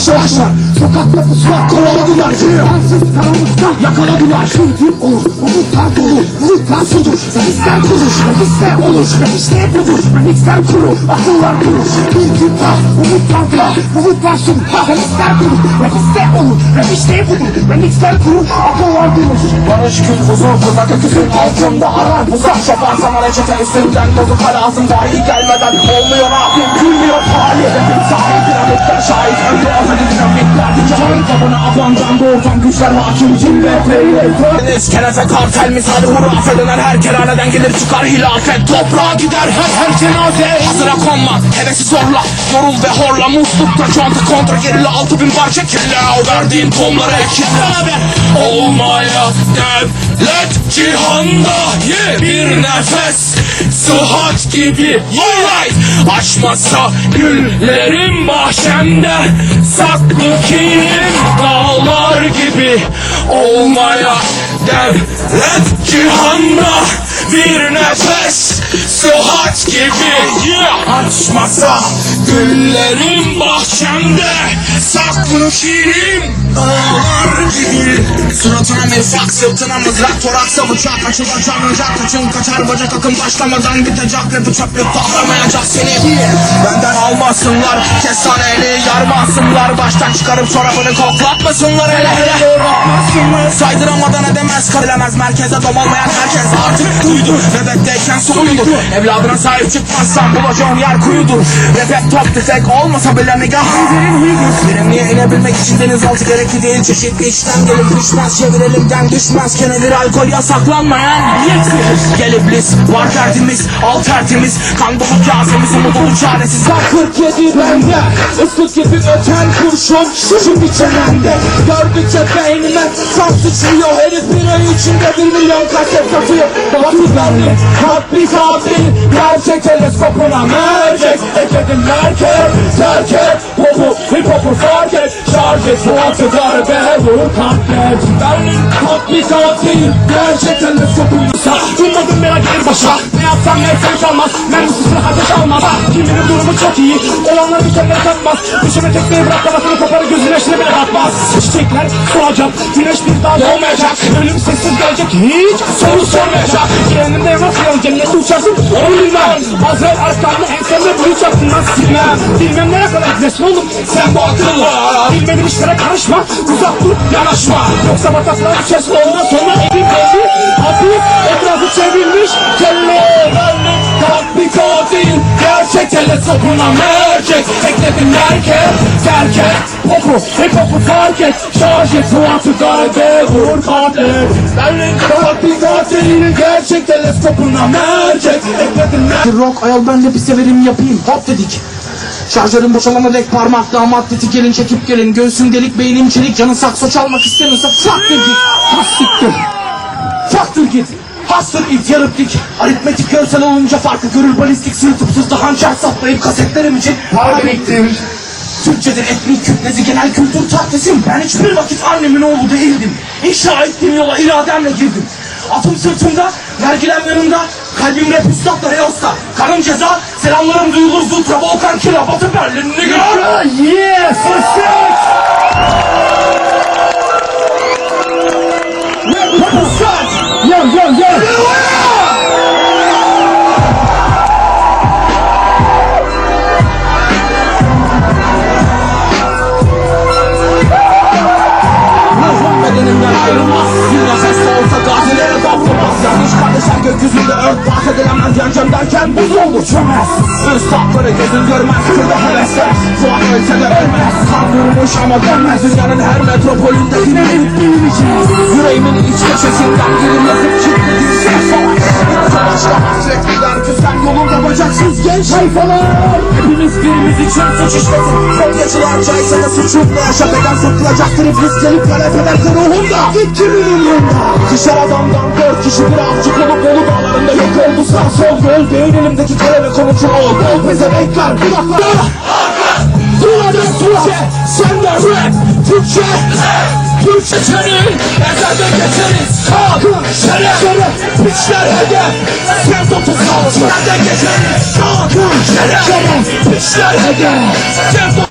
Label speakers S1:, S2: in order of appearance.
S1: Taşlaşlar Sokakta pusmak kovaladılar Ansız karamızda yakaladılar. Şimdi olur Umutlar dolu Umutlar sudur Revisler kurur Revisler olur. Revisler budur Revisler kurur. Akıllar kurur. Bilgi var Umutlarla Umutlar sunur Revisler kurur. Revisler olur Revisler budur Revisler kurur Akıllar kurur. Barış gün huzur Kızak öküzün altında arar. Uzak şoför sana reçete üstünden Bozuk lazım dahi gelmeden Olmuyor. Abim gülmüyor. Hali Hepim sahip piramitler şahit. Önde azali dinamitler Cahil tabana abandan doğurtan güçler hakim Cilve Deniz kenefe kartel misali hurafe döner Her kerhaneden gelir çıkar hilafet. Toprağa gider her her cenaze. Hazıra konma hevesi zorla. Yorul ve horla muslukta conta kontra gerili Altı bin parça kirli al verdiğin tonları kitle Olmaya devlet cihanda ye bir nefes Sıhhat gibi alright Açmasa güllerim bahçemde Saklı kilim dağlar gibi Olmaya devlet cihanda bir nefes Sıhhat gibi. Açmasa güllerim bahçemde Saklı kilim dağlar gibi. Suratına bir fak sırtına mızrak Toraksa bıçak açılır canlayacak Kaçın kaçar bacak akım başlamadan bitecek Rapı çöplük toplamayacak seni. Benden almasınlar Kestaneli yarmasınlar Baştan çıkarıp çorabını koklatmasınlar Hele hele. Saydıramadan edemez kalemez Merkeze domalmayan herkes artık duydu Nöbetteyken soyundur Evladına sahip çıkmazsan bulacağın yer kuyudur. Rap hep top tüfek olmasa bile nigahın derin huydur Verimliye inebilmek için denizaltı gerekli değil. Çeşitli işten gelip düşmez. Çevir elimden düşmez. Kenedir alkol yasaklanmayan Gel iblis var derdimiz Al tertemiz. Kan dolu kazemiz Umut dolu çaresiz. Bak 47 bende Islık gibi öten kurşun. Şimdi çenemde Gördükçe beynime Kan sıçrıyor. Herif bir ay içinde bir milyon kaset satıyor Batı bendim Kalbi katil Gerçek teleskopuna mercek Ekledim merkez Terk et Popu hip hopu fark et. Şarj et Fuatı darbe Vur katlet Bendim kalbi katil Gerçek teleskopuna Tutmadım merak gelir başa Ne yapsam ne etsem kalmaz Mermisizle ateş almaz. Kiminin durumu çok iyi. Olanlar bir kendine takmaz Düşeme tekmeyi bırak kafasını koparır gözün eşine bile bakmaz Çiçekler solacak Güneş bir daha doğmayacak. Ölüm sessiz gelecek Hiç soru sormayacak. Cehennemde nasıl cennete uçarsın Onu bilmem. Azrail arkamda ensemde bulacaksın Nasıl silmem Bilmem nereye kadar gidersin oğlum. Sen bu akıllı Bilmediğin işlere karışma. Uzak dur yanaşma. Yoksa bataklığa düşersin ondan sonra evin belli Hafif etrafı çevrilmiş Kelle. Benlik kalbi katil Gerçek teleskopuna mercek Ekledim merkez Terk et. Popu hip hopu fark et. Şarj et Fuatı darbe Vur katlet Benlik kalbi katil Gerçek teleskopuna mercek Ekledim merkez Rock ayol ben de bir severim yapayım. Hop dedik. Şarjörün boşalana dek parmak damat dedi gelin çekip gelin. Göğsün delik beynim çelik canın sakso çalmak istemiyorsa Fuck dedik. Hastiktir Faktör git. Hastır it yarıp dik. Aritmetik görsel olunca farkı görür. Balistik sırtıpsız da hançer saplayıp kasetlerim için Para biriktirir Türkçedir etnik kütlesi genel kültür tahtasim Ben hiçbir vakit annemin oğlu değildim. İnşa ettiğim yola irademle girdim. Atım sırtımda, vergilem yanımda. Kalbim rap üstadla reyosta Karım ceza, selamlarım duyulur. Zutra, Volkan, Kira, Batı Berlin Nigga Yes, Yo, Derken buz olur çömez. Islakları gözün görmez Kırda hevesler. Fuat ölse de ölmez. Kan durmuş ama dönmez. Dünyanın her metropolünde yine bir büyüyeceğiz Yüreğimin iç köşesinden girim yazıp kilitledim ses savaş Savaşla hasretliler küsen yolunda bacaksız genç sayfalar Hepimiz birimiz için suç işlesin. Son geçiler çaysa da suçum ne yaşap eden sırtlayacaktır iblis gelip talep ederse ruhumda Fikrimin umrunda İkişer Değil elimdeki kaleme komutu ol Bol pezevenkler kulaklar Duvarda Türkçe, sen de rap. Türkçe, Türkçe senin Ezelde geçeriz. Kalkın şeref. Piçler hedef. Sen topu sal Ezelde geçeriz. Şeref. Şeref, piçler hedef. Sen topu